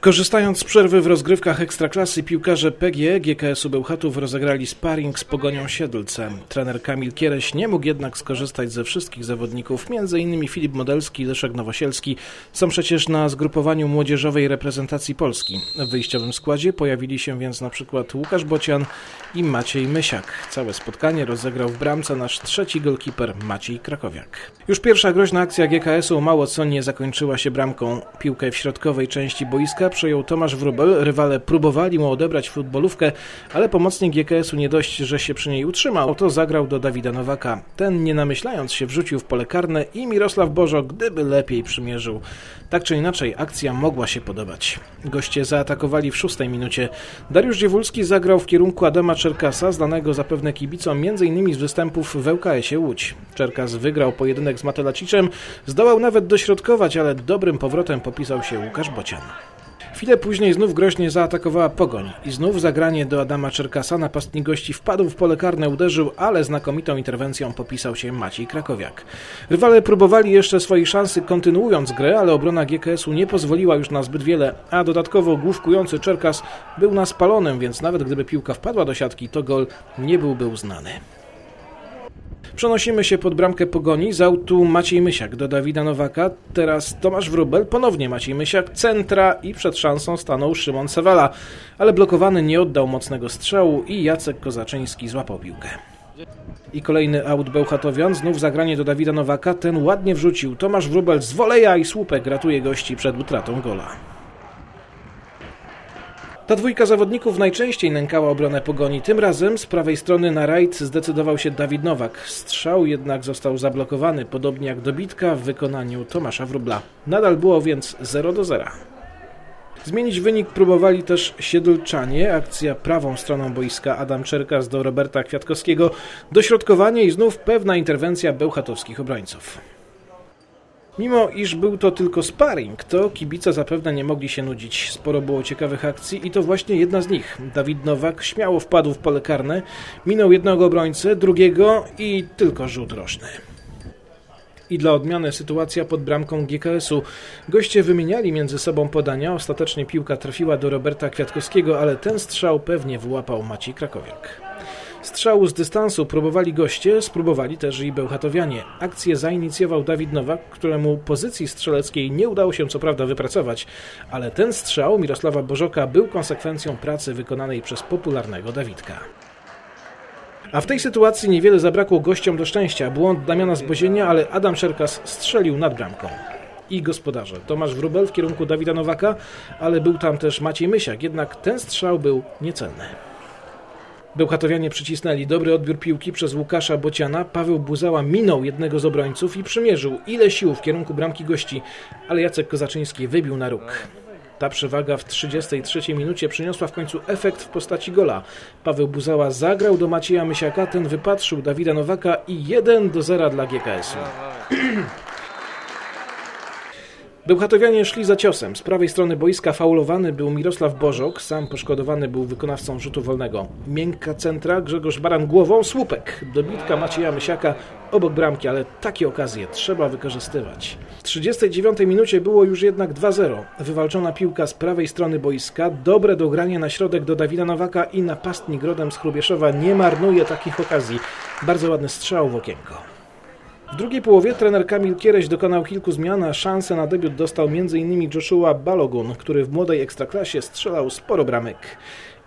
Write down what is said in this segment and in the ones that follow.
Korzystając z przerwy w rozgrywkach Ekstraklasy, piłkarze PGE GKS-u Bełchatów rozegrali sparring z Pogonią Siedlce. Trener Kamil Kiereś nie mógł jednak skorzystać ze wszystkich zawodników, m.in. Filip Modelski i Leszek Nowosielski są przecież na zgrupowaniu młodzieżowej reprezentacji Polski. W wyjściowym składzie pojawili się więc na przykład Łukasz Bocian i Maciej Mysiak. Całe spotkanie rozegrał w bramce nasz trzeci golkiper Maciej Krakowiak. Już pierwsza groźna akcja GKS-u mało co nie zakończyła się bramką. Piłkę w środkowej części boiska przejął Tomasz Wróbel. Rywale próbowali mu odebrać futbolówkę, ale pomocnik GKS-u nie dość, że się przy niej utrzymał, to zagrał do Dawida Nowaka. Ten, nie namyślając się, wrzucił w pole karne i Mirosław Bożo, gdyby lepiej przymierzył. Tak czy inaczej, akcja mogła się podobać. Goście zaatakowali w szóstej minucie. Dariusz Dziewulski zagrał w kierunku Adama Czerkasa, znanego zapewne kibicom m.in. z występów w ŁKS-ie Łódź. Czerkas wygrał pojedynek z Matelaciczem, zdołał nawet dośrodkować, ale dobrym powrotem popisał się Łukasz Bocian. Chwilę później znów groźnie zaatakowała Pogoń i znów zagranie do Adama Czerkasa. Napastnik gości wpadł w pole karne, uderzył, ale znakomitą interwencją popisał się Maciej Krakowiak. Rywale próbowali jeszcze swojej szansy kontynuując grę, ale obrona GKS-u nie pozwoliła już na zbyt wiele, a dodatkowo główkujący Czerkas był na spalonym, więc nawet gdyby piłka wpadła do siatki, to gol nie byłby uznany. Przenosimy się pod bramkę Pogoni. Z autu Maciej Mysiak do Dawida Nowaka. Teraz Tomasz Wróbel, ponownie Maciej Mysiak, centra i przed szansą stanął Szymon Sewala. Ale blokowany nie oddał mocnego strzału i Jacek Kozaczyński złapał piłkę. I kolejny aut Bełchatowian, znów zagranie do Dawida Nowaka. Ten ładnie wrzucił. Tomasz Wróbel z woleja i słupek ratuje gości przed utratą gola. Ta dwójka zawodników najczęściej nękała obronę pogoni. Tym razem z prawej strony na rajd zdecydował się Dawid Nowak. Strzał jednak został zablokowany, podobnie jak dobitka w wykonaniu Tomasza Wróbla. Nadal było więc 0 do 0. Zmienić wynik próbowali też Siedlczanie. Akcja prawą stroną boiska Adam Czerkas do Roberta Kwiatkowskiego. Dośrodkowanie i znów pewna interwencja bełchatowskich obrońców. Mimo iż był to tylko sparring, to kibice zapewne nie mogli się nudzić. Sporo było ciekawych akcji i to właśnie jedna z nich. Dawid Nowak śmiało wpadł w pole karne, minął jednego obrońcę, drugiego i tylko rzut rożny. I dla odmiany sytuacja pod bramką GKS-u. Goście wymieniali między sobą podania, ostatecznie piłka trafiła do Roberta Kwiatkowskiego, ale ten strzał pewnie wyłapał Maciej Krakowiak. Strzału z dystansu próbowali goście, spróbowali też i Bełchatowianie. Akcję zainicjował Dawid Nowak, któremu pozycji strzeleckiej nie udało się co prawda wypracować, ale ten strzał Mirosława Bożoka był konsekwencją pracy wykonanej przez popularnego Dawidka. A w tej sytuacji niewiele zabrakło gościom do szczęścia. Błąd Damiana Zbozienia, ale Adam Szerkas strzelił nad bramką. I gospodarze. Tomasz Wróbel w kierunku Dawida Nowaka, ale był tam też Maciej Mysiak, jednak ten strzał był niecelny. Bełchatowianie przycisnęli dobry odbiór piłki przez Łukasza Bociana. Paweł Buzała minął jednego z obrońców i przymierzył ile sił w kierunku bramki gości, ale Jacek Kozaczyński wybił na róg. Ta przewaga w 33 minucie przyniosła w końcu efekt w postaci gola. Paweł Buzała zagrał do Macieja Mysiaka, ten wypatrzył Dawida Nowaka i 1 do 0 dla GKS-u. Bełchatowianie szli za ciosem. Z prawej strony boiska faulowany był Mirosław Bożok, sam poszkodowany był wykonawcą rzutu wolnego. Miękka centra, Grzegorz Baran głową, słupek. Dobitka Macieja Mysiaka obok bramki, ale takie okazje trzeba wykorzystywać. W 39 minucie było już jednak 2-0. Wywalczona piłka z prawej strony boiska, dobre dogranie na środek do Dawida Nowaka i napastnik rodem z Chrubieszowa nie marnuje takich okazji. Bardzo ładny strzał w okienko. W drugiej połowie trener Kamil Kiereś dokonał kilku zmian, a szansę na debiut dostał m.in. Joshua Balogun, który w młodej ekstraklasie strzelał sporo bramek.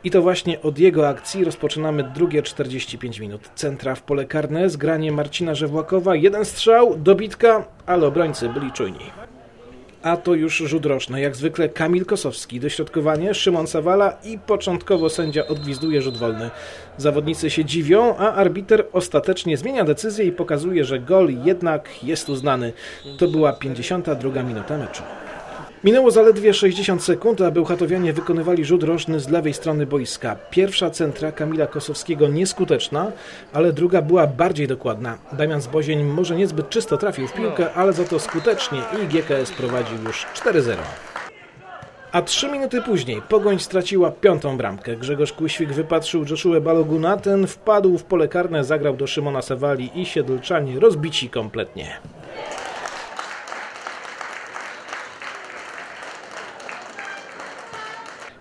I to właśnie od jego akcji rozpoczynamy drugie 45 minut. Centra w pole karne, zgranie Marcina Żewłakowa, jeden strzał, dobitka, ale obrońcy byli czujni. A to już rzut roczny. Jak zwykle Kamil Kosowski. Dośrodkowanie Szymon Sawala i początkowo sędzia odgwizduje rzut wolny. Zawodnicy się dziwią, a arbiter ostatecznie zmienia decyzję i pokazuje, że gol jednak jest uznany. To była 52 minuta meczu. Minęło zaledwie 60 sekund, a Bełchatowianie wykonywali rzut rożny z lewej strony boiska. Pierwsza centra Kamila Kosowskiego nieskuteczna, ale druga była bardziej dokładna. Damian Zbozień może niezbyt czysto trafił w piłkę, ale za to skutecznie i GKS prowadził już 4-0. A trzy minuty później Pogoń straciła piątą bramkę. Grzegorz Kuświk wypatrzył Joshua Baloguna, ten wpadł w pole karne, zagrał do Szymona Sewali i Siedlczanie rozbici kompletnie.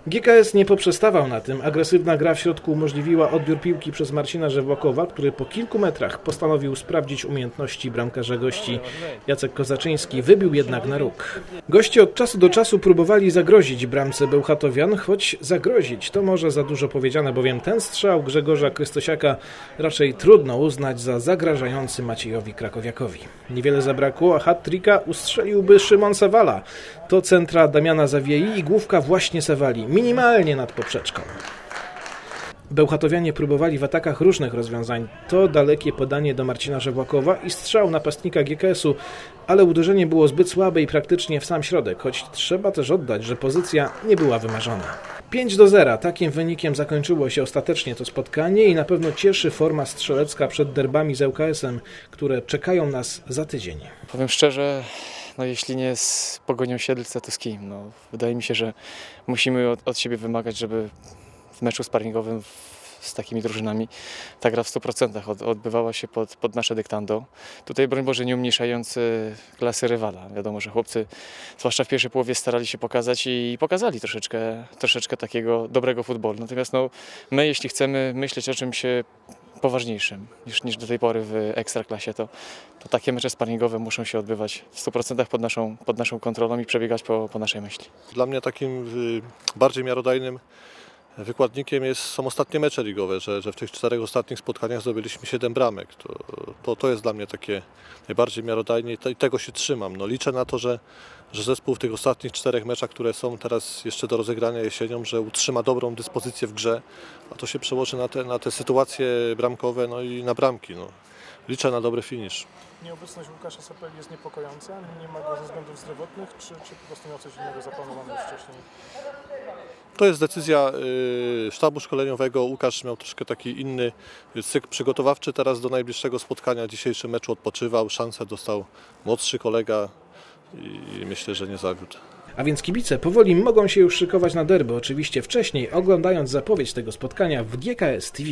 GKS nie poprzestawał na tym. Agresywna gra w środku umożliwiła odbiór piłki przez Marcina Żewłakowa, który po kilku metrach postanowił sprawdzić umiejętności bramkarza gości. Jacek Kozaczyński wybił jednak na róg. Goście od czasu do czasu próbowali zagrozić bramce Bełchatowian, choć zagrozić to może za dużo powiedziane, bowiem ten strzał Grzegorza Krystosiaka raczej trudno uznać za zagrażający Maciejowi Krakowiakowi. Niewiele zabrakło, a hat-tricka ustrzeliłby Szymon Sawala. To centra Damiana Zawiei i główka właśnie Sawali, minimalnie nad poprzeczką. Bełchatowianie próbowali w atakach różnych rozwiązań. To dalekie podanie do Marcina Żewłakowa i strzał napastnika GKS-u, ale uderzenie było zbyt słabe i praktycznie w sam środek, choć trzeba też oddać, że pozycja nie była wymarzona. 5 do 0. Takim wynikiem zakończyło się ostatecznie to spotkanie i na pewno cieszy forma strzelecka przed derbami z ŁKS-em, które czekają nas za tydzień. Powiem szczerze, no jeśli nie z Pogonią Siedlce, to z kim? No, wydaje mi się, że musimy od, od siebie wymagać, żeby w meczu sparingowym z takimi drużynami ta gra w 100% od, odbywała się pod, pod nasze dyktando. Tutaj, broń Boże, nie umniejszając klasy rywala. Wiadomo, że chłopcy, zwłaszcza w pierwszej połowie, starali się pokazać i pokazali troszeczkę, troszeczkę takiego dobrego futbolu. Natomiast no, my, jeśli chcemy myśleć o czymś e, poważniejszym niż, niż do tej pory w Ekstraklasie, to, to takie mecze sparingowe muszą się odbywać w 100% pod naszą, pod naszą kontrolą i przebiegać po, po naszej myśli. Dla mnie takim y, bardziej miarodajnym wykładnikiem jest, są ostatnie mecze ligowe, że, że w tych czterech ostatnich spotkaniach zdobyliśmy 7 bramek. To, to, to jest dla mnie takie najbardziej miarodajne i te- i tego się trzymam. No, liczę na to, że, że zespół w tych ostatnich czterech meczach, które są teraz jeszcze do rozegrania jesienią, że utrzyma dobrą dyspozycję w grze, a to się przełoży na te, na te sytuacje bramkowe no i na bramki. No. Liczę na dobry finisz. Nieobecność Łukasza Sapeli jest niepokojąca? Nie ma go ze względów zdrowotnych, czy, czy po prostu miał coś innego zaplanowane już wcześniej? To jest decyzja y, sztabu szkoleniowego. Łukasz miał troszkę taki inny cykl przygotowawczy. Teraz do najbliższego spotkania, dzisiejszy meczu odpoczywał. Szansę dostał młodszy kolega i myślę, że nie zawiódł. A więc kibice powoli mogą się już szykować na derby, oczywiście wcześniej, oglądając zapowiedź tego spotkania w GKS TV.